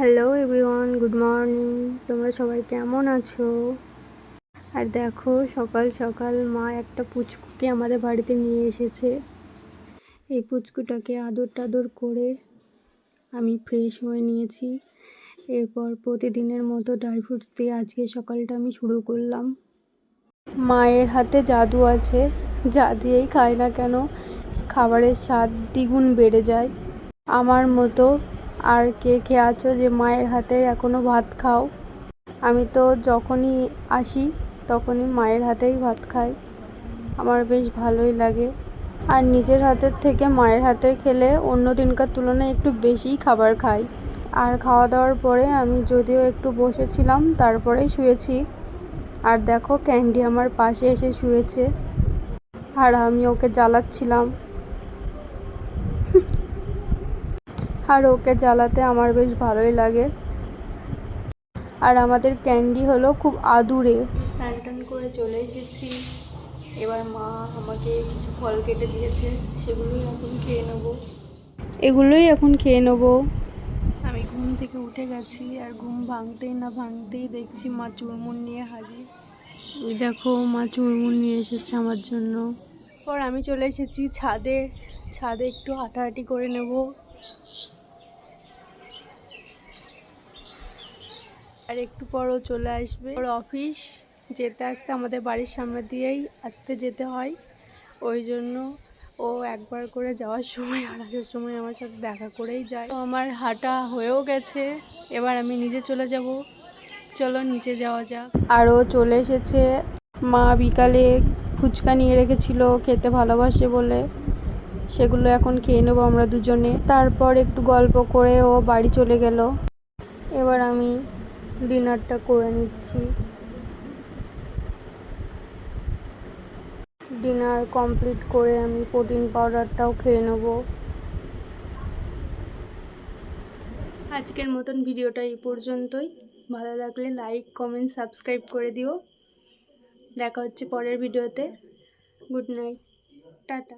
Hello everyone good morning তোমরা সবাই কেমন আছো? আর দেখো, সকাল সকাল মা একটা পুচকুকে আমাদের বাড়িতে নিয়ে এসেছে। এই পুচকুটাকে আদর টাদর করে আমি ফ্রেশ হয়ে নিয়েছি। এরপর প্রতিদিনের মতো ড্রাই ফ্রুটস দিয়ে আজকে সকালটা আমি শুরু করলাম। মায়ের হাতে জাদু আছে। যা দিয়েই খায় না কেন, খাবারের স্বাদ দ্বিগুণ বেড়ে যায়। আমার মতো আর কে কে আছো যে মায়ের হাতে এখনও ভাত খাও? আমি তো যখনই আসি, তখনই মায়ের হাতেই ভাত খাই। আমার বেশ ভালোই লাগে। আর নিজের হাতের থেকে মায়ের হাতের খেলে অন্য দিনকার তুলনায় একটু বেশিই খাবার খাই। আর খাওয়া দাওয়ার পরে আমি যদিও একটু বসেছিলাম, তারপরেই শুয়েছি। আর দেখো, ক্যান্ডি আমার পাশে এসে শুয়েছে। আর আমি ওকে জ্বালাচ্ছিলাম। আর ওকে জ্বালাতে আমার বেশ ভালোই লাগে। আর আমাদের ক্যান্ডি হলো খুব আদুরে। স্নান টান করে চলে এসেছি। এবার মা আমাকে কিছু ফল কেটে দিয়েছে সেগুলোই এখন খেয়ে নেব। এগুলোই এখন খেয়ে নেব। আমি ঘুম থেকে উঠে গেছি আর ঘুম ভাঙতেই না ভাঙতেই দেখছি মা চুরমুন নিয়ে হাজির। দেখো মা চুরমুন নিয়ে এসেছে আমার জন্য। পর আমি চলে এসেছি ছাদে। ছাদে একটু হাঁটাহাঁটি করে নেব। আর একটু পরও চলে আসবে। ওর অফিস যেতে আসতে আমাদের বাড়ির সামনে দিয়েই আসতে যেতে হয়। ওই জন্য ও একবার করে যাওয়ার সময় আর আসার সময় আমার সাথে দেখা করেই যায়। তো আমার হাঁটা হয়েও গেছে। এবার আমি নিজে চলে যাব। চলো নিচে যাওয়া যাক। আরও চলে এসেছে। মা বিকালে ফুচকা নিয়ে রেখেছিল খেতে ভালোবাসে বলে। সেগুলো এখন খেয়ে নেব আমরা দুজনে। তারপর একটু গল্প করে ও বাড়ি চলে গেল। এবার আমি ডিনারটা করে নিচ্ছি। ডিনার কমপ্লিট করে আমি প্রোটিন পাউডারটাও খেয়ে নেব। আজকের মতন ভিডিওটা এই পর্যন্তই। ভালো লাগলে লাইক, কমেন্ট, সাবস্ক্রাইব করে দিও। দেখা হচ্ছে পরের ভিডিওতে। Good night. টাটা।